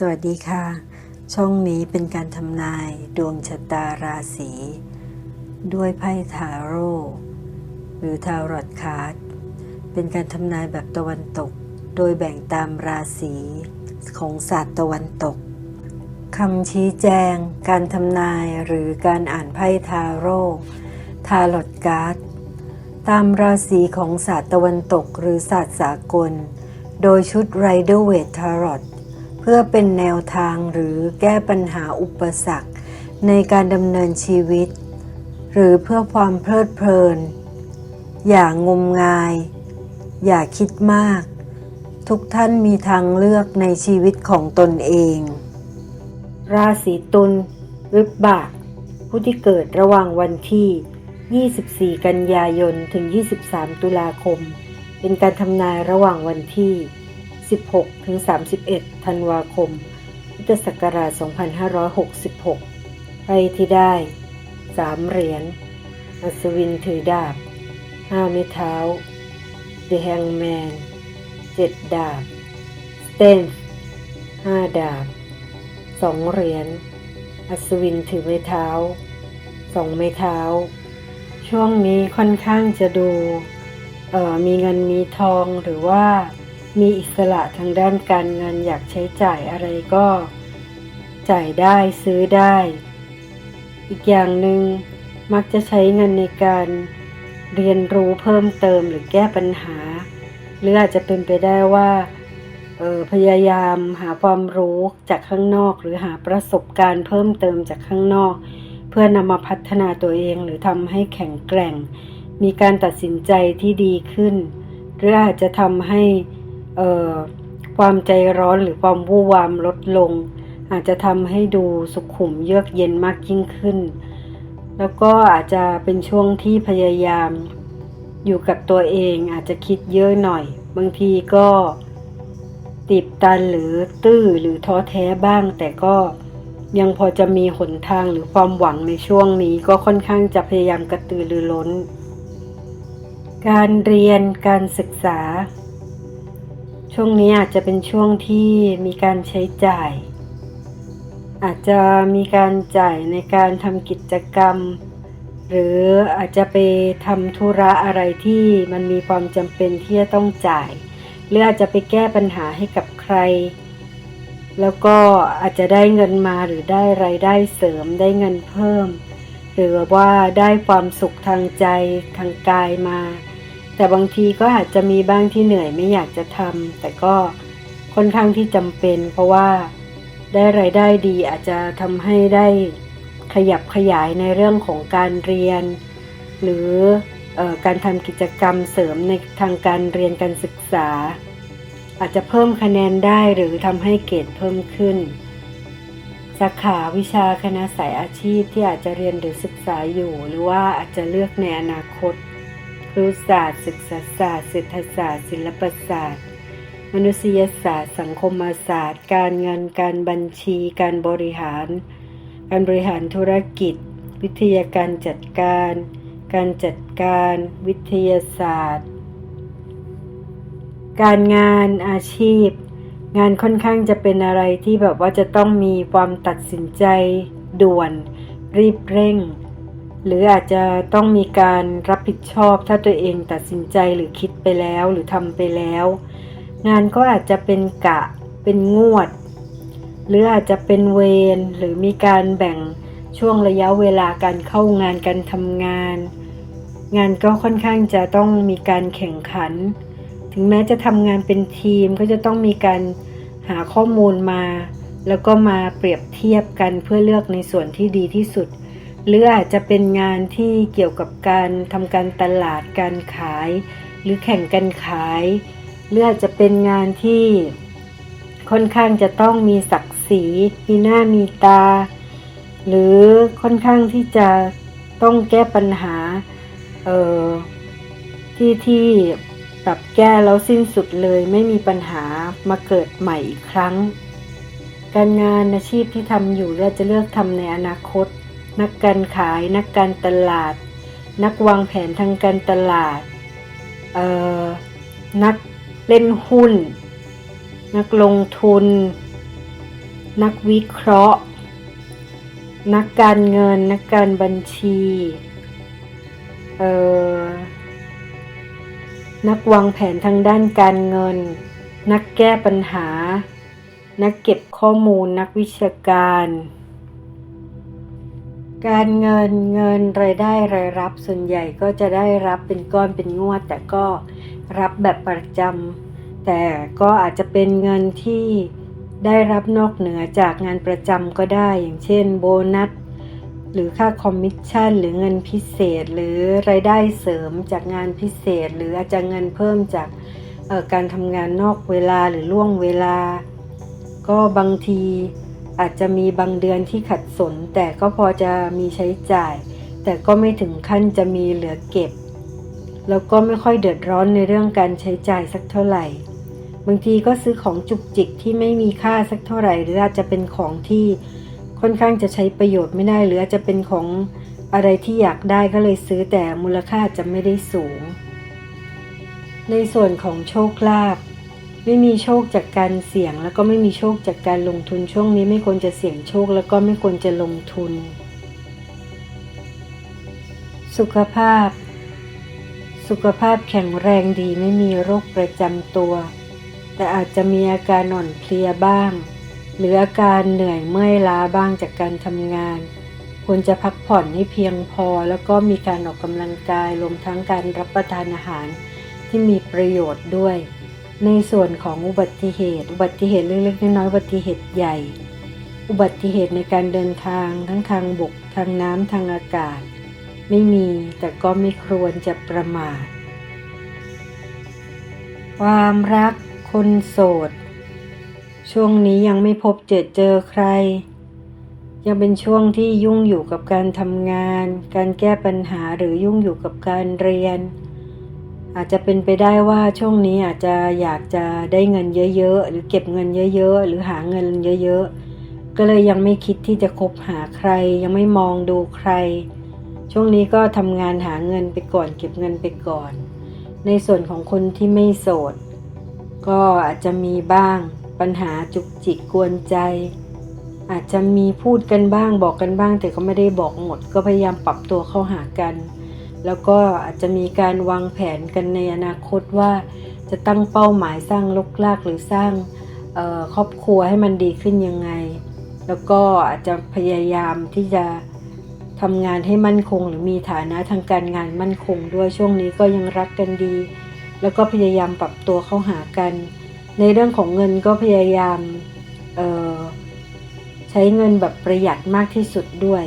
สวัสดีค่ะ ช่องนี้เป็นการทำนายดวงชะตาราศี ด้วยไพ่ทาโร่หรือทารอตคาร์ดเป็นการทำนายแบบตะวันตก โดยแบ่งตามราศีของศาสตร์ตะวันตกคำชี้แจง การทำนายหรือการอ่านไพ่ทาโร่ทารอตการ์ดตามราศีของศาสตร์ตะวันตกหรือศาสตร์สากล โดยชุด Rider Waite Tarot เพื่อเป็นแนวทางหรือแก้ปัญหาอุปสรรค ในการดำเนินชีวิต หรือเพื่อความเพลิดเพลิน อย่างงมงาย อย่าคิดมาก ทุกท่านมีทางเลือกในชีวิตของตนเอง ราศีตุลวิบบากผู้ที่เกิดระหว่างวันที่ 24 กันยายน ถึง 23 ตุลาคม เป็นการทำนายระหว่างวันที่ 16 ถึง 31 ธันวาคม พุทธศักราช 2566 ไปที่ได้ 3 เหรียญ อัศวินถือดาบ 5 ไม้เท้า The Hangman 7 ดาบ Strength 5ดาบ 2 เหรียญ อัศวินถือไม้เท้า 2 ไม้เท้า ช่วงนี้ค่อนข้างจะดูมีเงินมีทองหรือว่า มีอิสระทางด้านการเงินอยากใช้จ่ายอะไรก็ จ่ายได้ซื้อได้ อีกอย่างหนึ่งมักจะใช้เงินในการเรียนรู้เพิ่มเติมหรือแก้ปัญหา หรืออาจจะเป็นไปได้ว่าออพยายามหาความรู้จากข้างนอก หรือหาประสบการณ์เพิ่มเติมจากข้างนอก เพื่อนำมาพัฒนาตัวเองหรือทำให้แข็งแกร่ง มีการตัดสินใจที่ดีขึ้น หรืออาจจะทำให้ ความใจร้อนหรือความวู่วามลดลง อาจจะทำให้ดูสุขุมเยือกเย็นมากยิ่งขึ้น แล้วก็อาจจะเป็นช่วงที่พยายามอยู่กับตัวเองอาจจะคิดเยอะหน่อย บางทีก็ติดตันหรือตื้อหรือท้อแท้บ้าง แต่ก็ยังพอจะมีหนทางหรือความหวังในช่วงนี้ก็ค่อนข้างจะพยายามกระตือรือร้น การเรียนการศึกษา ช่วงนี้อาจจะเป็นช่วงที่มีการใช้จ่าย อาจจะมีการจ่ายในการทำกิจกรรม หรืออาจจะไปทำธุระอะไรที่มันมีความจำเป็นที่จะต้องจ่าย หรืออาจจะไปแก้ปัญหาให้กับใคร แล้วก็อาจจะได้เงินมาหรือได้ไรายได้เสริมได้เงินเพิ่ม หรือว่าได้ความสุขทางใจทางกายมา แต่บางทีก็อาจจะมีบ้างที่เหนื่อยไม่อยากจะทำแต่ก็ค่อนข้างที่จำเป็น เพราะว่าได้ไรายได้ดีอาจจะทำให้ได้ขยับขยายในเรื่องของการเรียน หรืออการทำกิจกรรมเสริมในทางการเรียนการศึกษา อาจจะเพิ่มคะแนนได้หรือทำให้เกรดเพิ่มขึ้นสาขาวิชาคณะสายอาชีพที่อาจจะเรียนหรือศึกษาอยู่ หรือว่าอาจจะเลือกในอนาคต รุศาสตร์ศึกษาศาสตร์เศรษฐศาสตร์ ศิลปศาสตร์ มนุษยศาสตร์ สังคมศาสตร์ การเงินการบัญชี การบริหาร การบริหารธุรกิจ วิทยาการจัดการ การจัดการ วิทยาศาสตร์ การงานอาชีพ งานค่อนข้างจะเป็นอะไรที่แบบว่าจะต้องมีความตัดสินใจด่วน รีบเร่ง หรืออาจจะต้องมีการรับผิดชอบถ้าตัวเองตัดสินใจหรือคิดไปแล้วหรือทำไปแล้ว งานก็อาจจะเป็นกะเป็นงวด หรืออาจจะเป็นเวรหรือมีการแบ่งช่วงระยะเวลาการเข้างานการทำงาน งานก็ค่อนข้างจะต้องมีการแข่งขัน ถึงแม้จะทำงานเป็นทีมก็จะต้องมีการหาข้อมูลมา แล้วก็มาเปรียบเทียบกันเพื่อเลือกในส่วนที่ดีที่สุด หรืออาจจะเป็นงานที่เกี่ยวกับการทำการตลาดการขาย หรือแข่งกันขาย หรืออาจจะเป็นงานที่ค่อนข้างจะต้องมีศักดิ์ศรีมีหน้ามีตา หรือค่อนข้างที่จะต้องแก้ปัญหาเอ่อที่ที่แบบแก้แล้วสิ้นสุดเลยไม่มีปัญหามาเกิดใหม่อีกครั้ง การงานอาชีพที่ทำอยู่เราจะเลือกทำในอนาคต นักการขาย นักการตลาด นักวางแผนทางการตลาดเออนักเล่นหุ้น นักลงทุน นักวิเคราะห์ นักการเงิน นักการบัญชีเออนักวางแผนทางด้านการเงิน นักแก้ปัญหา นักเก็บข้อมูล นักวิชาการ การเงินเงินรายได้รายรับส่วนใหญ่ก็จะได้รับเป็นก้อนเป็นงวด แต่ก็รับแบบประจำแต่ก็อาจจะเป็นเงินที่ได้รับนอกเหนือจากงานประจำก็ได้ อย่างเช่น โบนัส หรือค่าคอมมิชชั่น หรือเงินพิเศษ หรือรายได้เสริมจากงานพิเศษ หรืออาจจะเงินเพิ่มจากการทำงานนอกเวลาหรือล่วงเวลา ก็บางที อาจจะมีบางเดือนที่ขัดสน แต่ก็พอจะมีใช้จ่าย แต่ก็ไม่ถึงขั้นจะมีเหลือเก็บ แล้วก็ไม่ค่อยเดือดร้อนในเรื่องการใช้จ่ายสักเท่าไหร่ บางทีก็ซื้อของจุกจิกที่ไม่มีค่าสักเท่าไหร่ หรืออาจจะเป็นของที่ค่อนข้างจะใช้ประโยชน์ไม่ได้หรืออาจจะเป็นของอะไรที่อยากได้ก็เลยซื้อแต่มูลค่าจะไม่ได้สูง ในส่วนของโชคลาภ ไม่มีโชคจากการเสี่ยง แล้วก็ไม่มีโชคจากการลงทุนช่วงนี้ไม่ควรจะเสี่ยงโชค แล้วก็ไม่ควรจะลงทุน สุขภาพ สุขภาพแข็งแรงดีไม่มีโรคประจำตัว แต่อาจจะมีอาการอ่อนเพลียบ้าง หรืออาการเหนื่อยเมื่อยล้าบ้างจากการทำงาน ควรจะพักผ่อนให้เพียงพอ แล้วก็มีการออกกำลังกายรวมทั้งการรับประทานอาหารที่มีประโยชน์ด้วย ในส่วนของอุบัติเหตุ อุบัติเหตุเล็กๆน้อยๆอุบัติเหตุใหญ่ อุบัติเหตุในการเดินทางทั้งทางบกทางน้ำทางอากาศ ไม่มีแต่ก็ไม่ควรจะประมาท ความรักคนโสด ช่วงนี้ยังไม่พบเจอเจอใคร ยังเป็นช่วงที่ยุ่งอยู่กับการทำงาน การแก้ปัญหาหรือยุ่งอยู่กับการเรียน อาจจะเป็นไปได้ว่าช่วงนี้อาจจะอยากจะได้เงินเยอะๆ หรือเก็บเงินเยอะๆ หรือหาเงินเยอะๆ ก็เลยยังไม่คิดที่จะคบหาใคร ยังไม่มองดูใคร ช่วงนี้ก็ทำงานหาเงินไปก่อนเก็บเงินไปก่อน ในส่วนของคนที่ไม่โสด ก็อาจจะมีบ้างปัญหาจุกจิกกวนใจ อาจจะมีพูดกันบ้างบอกกันบ้าง แต่ก็ไม่ได้บอกหมด ก็พยายามปรับตัวเข้าหากัน แล้วก็อาจจะมีการวางแผนกันในอนาคตว่า จะตั้งเป้าหมายสร้างลกลากหรือสร้างครอบครัวให้มันดีขึ้นยังไง แล้วก็อาจจะพยายามที่จะทำงานให้มั่นคง หรือมีฐานะทางการงานมั่นคง ด้วยช่วงนี้ก็ยังรักกันดี แล้วก็พยายามปรับตัวเข้าหากัน ในเรื่องของเงินก็พยายามใช้เงินแบบประหยัดมากที่สุดด้วย